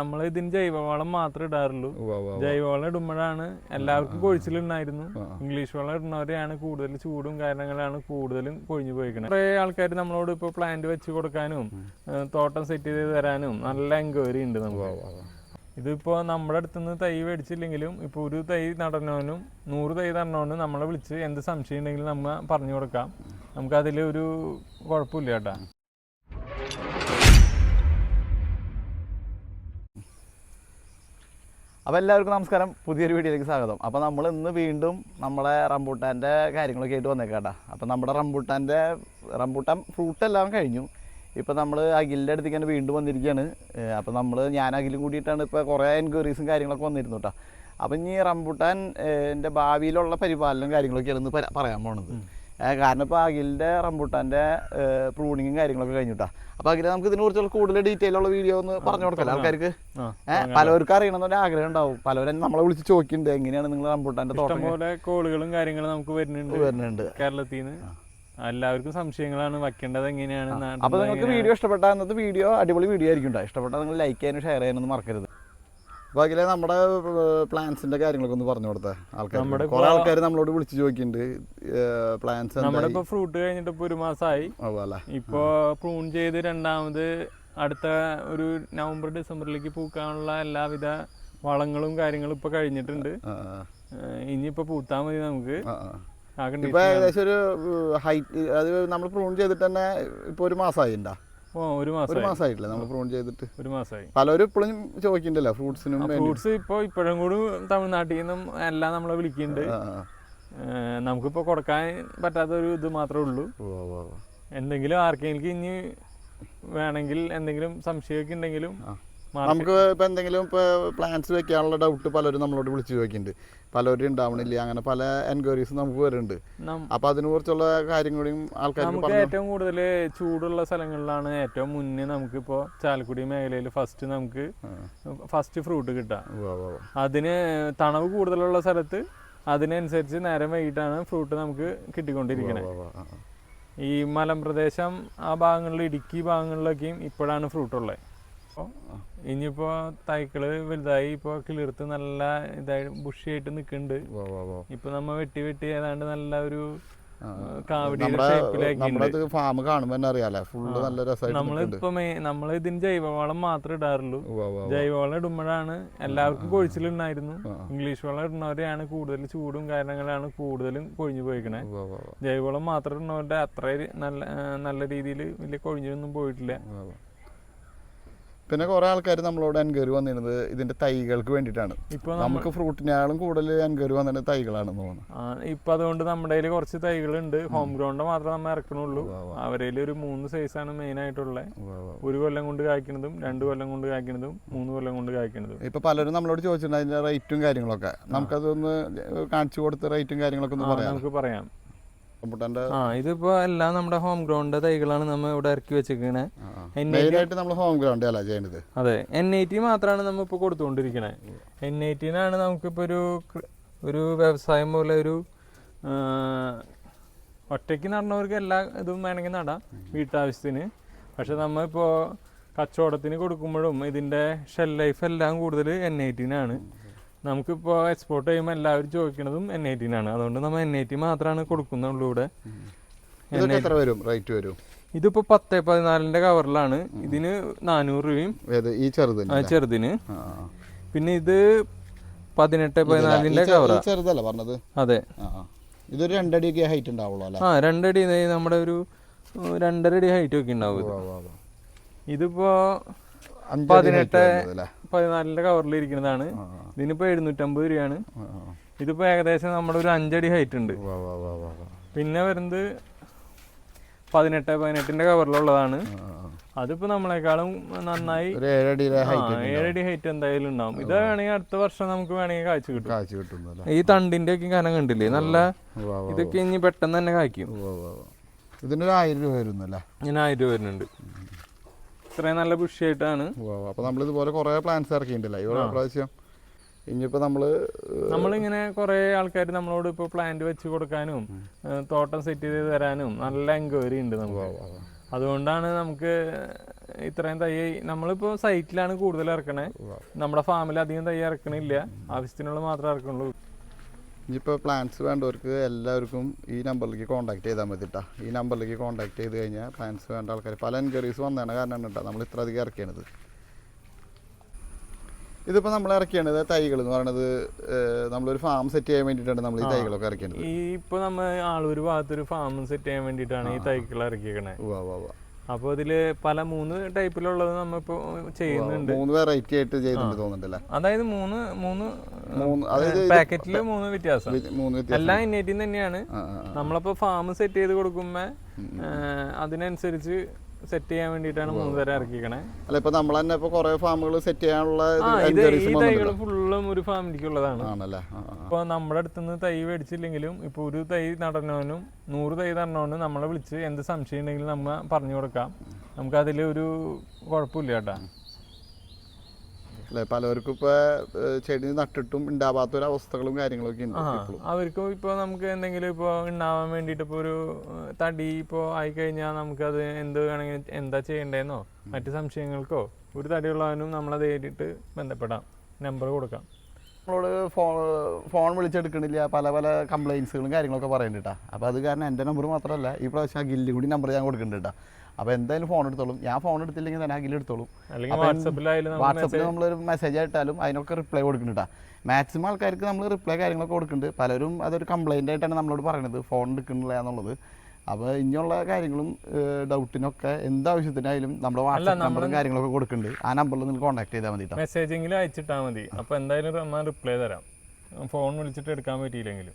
നമ്മൾ ഇതിന് ജൈവവളം മാത്രമേ ഇടാറുള്ളൂ. ജൈവവളം ഇടുമ്പോഴാണ് എല്ലാവർക്കും കൊഴിച്ചിലുണ്ടായിരുന്നു. ഇംഗ്ലീഷ് വളം ഇടുന്നവരെയാണ് കൂടുതൽ ചൂടും കാരണങ്ങളാണ് കൂടുതലും കൊഴിഞ്ഞു പോയിക്കുന്നത് കുറേ ആൾക്കാർ നമ്മളോട് ഇപ്പോൾ പ്ലാന്റ് വെച്ച് കൊടുക്കാനും തോട്ടം സെറ്റ് ചെയ്ത് തരാനും നല്ല എൻക്വയറി ഉണ്ട് നമുക്ക്. ഇതിപ്പോൾ നമ്മുടെ അടുത്തുനിന്ന് തൈ മേടിച്ചില്ലെങ്കിലും ഇപ്പോൾ ഒരു തൈ നടന്നവനും നൂറ് തൈ നടന്നവനും നമ്മളെ വിളിച്ച് എന്ത് സംശയം ഉണ്ടെങ്കിലും നമ്മൾ പറഞ്ഞു കൊടുക്കാം. നമുക്കതിൽ ഒരു കുഴപ്പമില്ല കേട്ടാ. അപ്പോൾ എല്ലാവർക്കും നമസ്കാരം. പുതിയൊരു വീഡിയോയിലേക്ക് സ്വാഗതം. അപ്പോൾ നമ്മൾ ഇന്ന് വീണ്ടും നമ്മുടെ റംബൂട്ടാന്റെ കാര്യങ്ങളൊക്കെ ആയിട്ട് വന്നേക്കാട്ടാ. അപ്പോൾ നമ്മുടെ റംബൂട്ടാന്റെ റംബൂട്ടാൻ ഫ്രൂട്ട് എല്ലാം കഴിഞ്ഞു. ഇപ്പോൾ നമ്മൾ അഖിലിന്റെ അടുത്തേക്ക് തന്നെ വീണ്ടും വന്നിരിക്കുകയാണ്. അപ്പോൾ നമ്മൾ ഞാൻ അഖിലും കൂടിയിട്ടാണ് ഇപ്പോൾ കുറേ എൻക്വയറീസും കാര്യങ്ങളൊക്കെ വന്നിരുന്നു കേട്ടോ അപ്പം ഇനി റംബൂട്ടാൻ എന്റെ ഭാവിയിലുള്ള പരിപാലനം കാര്യങ്ങളൊക്കെയാണ് ഇന്ന് പറയാൻ പോണത്. കാരണം ഇപ്പോൾ അഖിലിന്റെ റംബൂട്ടാന്റെ പ്രൂണിങ്ങും കാര്യങ്ങളൊക്കെ കഴിഞ്ഞിട്ടാ. അപ്പോൾ അഖില നമുക്ക് ഇതിനെക്കുറിച്ചുള്ള കൂടുതൽ ഡീറ്റെയിൽ ഉള്ള വീഡിയോ ഒന്ന് പറഞ്ഞു കൊടുക്കാം ആൾക്കാർക്ക്? പലവർക്കും അറിയണമെന്നൊരു ആഗ്രഹം ഉണ്ടാവും. പലവരും നമ്മളെ വിളിച്ച് ചോദിക്കുന്നുണ്ട് എങ്ങനെയാണ് നിങ്ങൾ റംബൂട്ടാന്റെ തോട്ടം പോലെ കോളുകളും കാര്യങ്ങളും നമുക്ക് വരുന്നുണ്ട് വരുന്നുണ്ട്. കേരളത്തിൽ നിന്ന് എല്ലാവർക്കും സംശയങ്ങളാണ് വെക്കേണ്ടത് എങ്ങനെയാണ് അപ്പോൾ അപ്പൊ നിങ്ങൾക്ക് വീഡിയോ ഇഷ്ടപ്പെട്ട അന്നത്തെ വീഡിയോ അടിപൊളി വീഡിയോ ആയിരിക്കും ഇഷ്ടപ്പെട്ടാൽ നിങ്ങൾ ലൈക്ക് ചെയ്യാനും ഷെയർ ചെയ്യാനൊന്നും മറക്കരുത്. അപ്പൊ അതിലെ നമ്മുടെ പ്ലാൻസിന്റെ കാര്യങ്ങളൊക്കെ ഒന്ന് പറഞ്ഞു കൊടുത്തേ ആൾക്കാർ നമ്മുടെ കുറെ ആൾക്കാർ നമ്മളോട് വിളിച്ചു ചോദിക്കുന്നുണ്ട് പ്ലാൻസ് നമ്മുടെ ഫ്രൂട്ട് കഴിഞ്ഞിട്ട് ഇപ്പൊ ഒരു മാസമായി ഇപ്പോ പ്രൂൺ ചെയ്ത് രണ്ടാമത് അടുത്ത ഒരു നവംബർ ഡിസംബറിലേക്ക് പൂക്കാനുള്ള എല്ലാവിധ വളങ്ങളും കാര്യങ്ങളും ഇപ്പൊ കഴിഞ്ഞിട്ടുണ്ട്. ഏഹ് ഇനിയിപ്പോ പൂത്താ മതി നമുക്ക്. ഇപ്പൊ ഏകദേശം ഒരു ഹൈറ്റ് അത് നമ്മൾ പ്രൂൺ ചെയ്തിട്ട് തന്നെ ഇപ്പൊ ഒരു മാസമായി ഉണ്ടാ ഓ ഒരു ഒരു മാസമായി. മാസമായിട്ടില്ല. നമ്മൾ പ്രൂൺ ചെയ്തിട്ട് ഒരു മാസമായി. പലരും ഇപ്പോഴും ചോദിക്കണ്ടല്ലോ ഫ്രൂട്ട്സിനും ഫ്രൂട്ട്സ് ഇപ്പൊ ഇപ്പോഴും കൂടി തമിഴ്നാട്ടിൽ നിന്നും എല്ലാം നമ്മളെ വിളിക്കുന്നുണ്ട്. നമുക്കിപ്പോ കൊടുക്കാൻ പറ്റാത്ത ഒരു ഇത് മാത്രമേ ഉള്ളൂ. എന്തെങ്കിലും ആർക്കെങ്കിലും ഇനി വേണമെങ്കിൽ എന്തെങ്കിലും സംശയമൊക്കെ ഉണ്ടെങ്കിലും നമുക്ക് ഇപ്പം എന്തെങ്കിലും ഇപ്പോൾ പ്ലാൻസ് വെക്കാനുള്ള ഡൗട്ട് പലരും നമ്മളോട് വിളിച്ചു ചോദിക്കുന്നുണ്ട്. പലരും ഉണ്ടാവണില്ല അങ്ങനെ പല എൻക്വയറീസ് നമുക്ക് വരുന്നുണ്ട്. അപ്പം അപ്പൊ അതിനെ കുറിച്ചുള്ള കാര്യം കൂടിയും ആൾക്കാർ നമുക്ക് ഏറ്റവും കൂടുതൽ ചൂടുള്ള സ്ഥലങ്ങളിലാണ് ഏറ്റവും മുന്നേ നമുക്കിപ്പോ ചാലക്കുടി മേഖലയിൽ ഫസ്റ്റ് നമുക്ക് ഫസ്റ്റ് ഫ്രൂട്ട് കിട്ടുക. അതിന് തണവ് കൂടുതലുള്ള സ്ഥലത്ത് അതിനനുസരിച്ച് നേരം വൈകിട്ടാണ് ഫ്രൂട്ട് നമുക്ക് കിട്ടിക്കൊണ്ടിരിക്കുന്നത് ഈ മലമ്പ്രദേശം ആ ഭാഗങ്ങളിൽ ഇടുക്കി ഭാഗങ്ങളിലൊക്കെയും ഇപ്പോഴാണ് ഫ്രൂട്ട് ഉള്ളത്. അപ്പോൾ ഇനിയിപ്പോൾ തൈക്കൾ വലുതായി ഇപ്പോൾ കിളിർത്ത് നല്ല ഇതായി ബുഷിയായിട്ട് നിൽക്കുന്നുണ്ട് ഇപ്പൊ നമ്മ വെട്ടി വെട്ടി ഏതാണ്ട് നല്ല ഒരു നമ്മുടെ ഫാം കാണുമ്പോൾ തന്നെ അറിയാലോ ഫുള്ള് നല്ല രസമായിട്ട് നമ്മളിപ്പോ നമ്മൾ ഇതിന് ജൈവവളം മാത്രമേ ഇടാറുള്ളൂ. ജൈവവളം ഇടുമ്പോഴാണ് എല്ലാവർക്കും കൊഴിച്ചിലുണ്ടായിരുന്നു. ഇംഗ്ലീഷ് വളം ഇടുന്നവരെയാണ് കൂടുതൽ ചൂടും കാരണങ്ങളാണ് കൂടുതലും കൊഴിഞ്ഞു പോയിക്കണേ. ജൈവവളം മാത്രം ഇടുന്നവരുടെ അത്ര നല്ല നല്ല രീതിയിൽ വലിയ കൊഴിഞ്ഞൊന്നും പോയിട്ടില്ല. പിന്നെ കുറെ ആൾക്കാർ നമ്മളോട് എൻക്വയറി വന്നിരുന്നത് ഇതിന്റെ തൈകൾക്ക് വേണ്ടിയിട്ടാണ്. ഇപ്പൊ നമുക്ക് ഫ്രൂട്ടിനേക്കാളും കൂടുതൽ എൻക്വയറി വന്നിട്ട് തൈകളാണെന്ന് തോന്നുന്നു. ഇപ്പൊ അതുകൊണ്ട് നമ്മുടെ കയ്യിൽ കുറച്ച് തൈകളുണ്ട്. ഹോം ഗ്രൗണ്ട് മാത്രമേ നമ്മൾ ഇറക്കണുള്ളൂ. അവരേൽ ഒരു മൂന്ന് സൈസാണ് മെയിൻ ആയിട്ടുള്ളത് ഒരു കൊല്ലം കൊണ്ട് കായ്ക്കുന്നതും രണ്ട് കൊല്ലം കൊണ്ട് കായ്ക്കുന്നതും മൂന്ന് കൊല്ലം കൊണ്ട് കായ്ക്കുന്നതും ഇപ്പൊ പലരും നമ്മളോട് ചോദിച്ചിട്ടുണ്ട് അതിന്റെ റേറ്റും കാര്യങ്ങളൊക്കെ. നമുക്കതൊന്ന് കാണിച്ചു കൊടുത്ത് റേറ്റും കാര്യങ്ങളൊക്കെ ഒന്ന് പറയാം നമുക്ക് പറയാം. ആ ഇതിപ്പോ എല്ലാം നമ്മുടെ ഹോം ഗ്രൗണ്ട് തൈകളാണ് നമ്മൾ ഇവിടെ ഇറക്കി വെച്ചിരിക്കണേ. ആയിട്ട് നമ്മൾ ഹോം ഗ്രൗണ്ട് അല്ല ചെയ്യുന്നത് അതെ. എൻ ഐ ടി മാത്രമാണ് നമ്മൾ ഇപ്പോൾ കൊടുത്തുകൊണ്ടിരിക്കുന്നത് എൻ ഐ ടിനാണ് നമുക്കിപ്പോൾ ഒരു ഒരു വ്യവസായം പോലെ ഒരു ഒറ്റയ്ക്ക് നടന്നവർക്ക് എല്ലാ ഇതും വേണമെങ്കിൽ നടാം വീട്ടാവശ്യത്തിന്. പക്ഷെ നമ്മളിപ്പോൾ കച്ചവടത്തിന് കൊടുക്കുമ്പോഴും ഇതിന്റെ ഷെൽ ലൈഫ് എല്ലാം കൂടുതൽ എൻ ഐ ടിനാണ് നമുക്കിപ്പോൾ എക്സ്പോർട്ട് ചെയ്യുമ്പോൾ എല്ലാവരും ചോദിക്കുന്നതും എൻ ഐ ടിനാണ് അതുകൊണ്ട് നമ്മൾ എൻ ഐ ടി മാത്രമാണ് കൊടുക്കുന്നുള്ളൂ ഇവിടെ. എത്ര വരും? റേറ്റ് വരും? ഇതിപ്പോൾ പത്ത് പതിനാലിന്റെ കവറിലാണ് ഇതിന് നാനൂറ് രൂപയും ഈ ചെറുതിന് ആ ചെറുതിന്. പിന്നെ ഇത് പതിനെട്ട് പതിനാലിന്റെ കവറാ ചെറുതല്ല പറഞ്ഞത്? അതെ. ഇതൊരു രണ്ടടിയൊക്കെ ഹൈറ്റ് ഉണ്ടാവുള്ളൂ ആ രണ്ടടി നമ്മുടെ ഒരു രണ്ടര അടി ഹൈറ്റ് ഒക്കെ ഉണ്ടാവും. ഇതിപ്പോ പതിനെട്ട് പതിനാലിന്റെ കവറിൽ ഇരിക്കുന്നതാണ്. ഇതിനിപ്പോ എഴുന്നൂറ്റമ്പത് രൂപയാണ്. ഇതിപ്പോ ഏകദേശം നമ്മുടെ ഒരു അഞ്ചടി ഹൈറ്റ് ഉണ്ട്. പിന്നെ വരുന്നത് പതിനെട്ട് പതിനെട്ടിന്റെ കവറിലുള്ളതാണ്. അതിപ്പോ നമ്മളെക്കാളും നന്നായി. ഏഴടി ഹൈറ്റ് എന്തായാലും ഉണ്ടാവും. ഇത് വേണമെങ്കിൽ അടുത്ത വർഷം നമുക്ക് വേണമെങ്കിൽ കാഴ്ച കിട്ടും. കാഴ്ച കിട്ടും ഈ തണ്ടിന്റെ ഒക്കെ കനം കണ്ടില്ലേ? നല്ല ഇതൊക്കെ ഇനി പെട്ടെന്ന് തന്നെ കായ്ക്കും. ഇതിനൊരു ആയിരം രൂപ വരുന്നല്ലേ ഇങ്ങനെ ആയിരം രൂപ വരുന്നുണ്ട്. ഇത്രയും നല്ല ബുഷിയായിട്ടാണ് അപ്പൊ നമ്മൾ ഇതുപോലെ കുറേ പ്ലാൻസ് ഇറക്കിയിട്ടുണ്ടല്ലേ? ഈ ഒരു പ്രാവശ്യം ഇനിയിപ്പോൾ നമ്മൾ നമ്മളിങ്ങനെ കുറേ ആൾക്കാർ നമ്മളോട് ഇപ്പോൾ പ്ലാന്റ് വെച്ച് കൊടുക്കാനും തോട്ടം സെറ്റ് ചെയ്ത് തരാനും നല്ല എൻക്വയറി ഉണ്ട് നമുക്ക്. അതുകൊണ്ടാണ് നമുക്ക് ഇത്രയും തൈ നമ്മളിപ്പോൾ സൈറ്റിലാണ് കൂടുതൽ ഇറക്കണേ. നമ്മുടെ ഫാമിൽ അധികം തൈ ഇറക്കണില്ല. ആവശ്യത്തിനുള്ള മാത്രമേ ഇറക്കണുള്ളൂ ഇനിയിപ്പോൾ പ്ലാന്റ്സ് വേണ്ടവർക്ക് എല്ലാവർക്കും ഈ നമ്പറിലേക്ക് കോൺടാക്ട് ചെയ്താൽ മതി കേട്ടോ ഈ നമ്പറിലേക്ക് കോൺടാക്ട് ചെയ്ത് കഴിഞ്ഞാൽ പ്ലാന്റ്സ് വേണ്ട ആൾക്കാർ പല എൻക്വയറീസ് വന്നതാണ് കാരണം കേട്ടോ നമ്മൾ ഇത്ര അധികം ഇറക്കിയത് ഇതിപ്പോൾ നമ്മൾ ഇറക്കിയത് തൈകൾ എന്ന് പറയുന്നത് നമ്മളൊരു ഫാം സെറ്റ് ചെയ്യാൻ വേണ്ടിയിട്ടാണ് നമ്മൾ ഈ തൈകളൊക്കെ ഇറക്കിയത്. ഈ നമ്മൾ ആളൊരു ആളൂര് ഭാഗത്തൊരു ഫാം സെറ്റ് ചെയ്യാൻ വേണ്ടിയിട്ടാണ് ഈ തൈകൾ ഇറക്കിയേക്കണേ. അപ്പോൾ ഇതിൽ പല മൂന്ന് ടൈപ്പിലുള്ളത് നമ്മളിപ്പോ ചെയ്യുന്നുണ്ട്. മൂന്ന് വെറൈറ്റി ആയിട്ട് ചെയ്യുന്നുണ്ട് തോന്നുന്നുണ്ടല്ലേ? അതായത് മൂന്ന് മൂന്ന് മൂന്ന് അതായത് പാക്കറ്റിൽ പാക്കറ്റിൽ മൂന്ന് വ്യത്യാസം. എല്ലാം ഇന്നേറ്റിൽ തന്നെയാണ്. ആ. ഫാം സെറ്റ് ചെയ്ത് കൊടുക്കുമ്പോൾ അതിനനുസരിച്ച് സെറ്റ് ചെയ്യാൻ വേണ്ടിയിട്ടാണ് മൂന്ന് തരം ഇറക്കിക്കണേ. അല്ല ഇപ്പൊ നമ്മൾ തന്നെ ഇപ്പൊ കുറെ ഫാമുകൾ സെറ്റ് ചെയ്യാനുള്ള ആ ഇത് എൻക്വയറീസ് ഈ തൈകൾ ഫുള്ളും ഒരു ഫാമിലിക്കുള്ളതാണ് ആണല്ലേ? ഇപ്പൊ നമ്മുടെ അടുത്തുനിന്ന് തൈ മേടിച്ചില്ലെങ്കിലും ഇപ്പൊ ഒരു തൈ നടനവനും നൂറ് തൈ നടണവനും നമ്മളെ വിളിച്ച് എന്ത് സംശയം ഉണ്ടെങ്കിലും നമ്മ പറഞ്ഞു കൊടുക്കാം. നമുക്ക് അതിൽ ഒരു കുഴപ്പമില്ല കേട്ടാ. അല്ലെ? പലർക്കും ഇപ്പൊ ചെടി നട്ടിട്ടും ഉണ്ടാവാത്ത ഒരു അവസ്ഥകളും കാര്യങ്ങളൊക്കെ ഉണ്ട് ആ അവർക്കും ഇപ്പൊ നമുക്ക് എന്തെങ്കിലും ഇപ്പൊ ഉണ്ടാവാൻ വേണ്ടിട്ട് ഇപ്പൊ ഒരു തടി ഇപ്പൊ ആയി കഴിഞ്ഞാൽ നമുക്ക് അത് എന്ത് വേണമെങ്കിൽ എന്താ ചെയ്യണ്ടെന്നോ മറ്റു സംശയങ്ങൾക്കോ ഒരു തടിയുള്ളവനും നമ്മളെ നേരിട്ട് ബന്ധപ്പെടാം. നമ്പർ കൊടുക്കാം. നമ്മളോട് ഫോൺ ഫോൺ വിളിച്ചെടുക്കണില്ല. പല പല കംപ്ലൈൻസുകളും കാര്യങ്ങളൊക്കെ പറയുന്നുണ്ട് കേട്ടോ അപ്പോൾ അത് കാരണം എന്റെ നമ്പർ മാത്രമല്ല ഈ പ്രാവശ്യം അഖിലിന്റെ കൂടി നമ്പർ ഞാൻ കൊടുക്കുന്നുണ്ട് കേട്ടോ അപ്പോൾ എന്തായാലും ഫോൺ എടുത്തോളും. ഞാൻ ഫോൺ എടുത്തില്ലെങ്കിൽ തന്നെ അഖിൽ എടുത്തോളും. വാട്സപ്പിൽ നമ്മളൊരു മെസ്സേജ് ആയിട്ടാലും അതിനൊക്കെ റിപ്ലൈ കൊടുക്കുന്നുണ്ട് മാക്സിമം ആൾക്കാർക്ക് നമ്മൾ റിപ്ലൈ കാര്യങ്ങളൊക്കെ കൊടുക്കുന്നുണ്ട്. പലരും അതൊരു കംപ്ലൈന്റ് ആയിട്ടാണ് നമ്മളോട് പറയുന്നത് ഫോൺ എടുക്കുന്നില്ല എന്നുള്ളത്. അപ്പോൾ ഇനിയുള്ള കാര്യങ്ങളും ഡൗട്ടിനൊക്കെ എന്താവശ്യത്തിനായാലും നമ്മുടെ വാട്സപ്പ് നമ്പറും കാര്യങ്ങളൊക്കെ കൊടുക്കുന്നുണ്ട്. ആ നമ്പറിൽ നിങ്ങൾ കോൺടാക്ട് ചെയ്താൽ മതി മെസ്സേജെങ്കിലും അയച്ചിട്ടാൽ മതി. അപ്പോൾ എന്തായാലും റിപ്ലൈ തരാം. ഫോൺ വിളിച്ചിട്ട് എടുക്കാൻ പറ്റിയില്ലെങ്കിലും.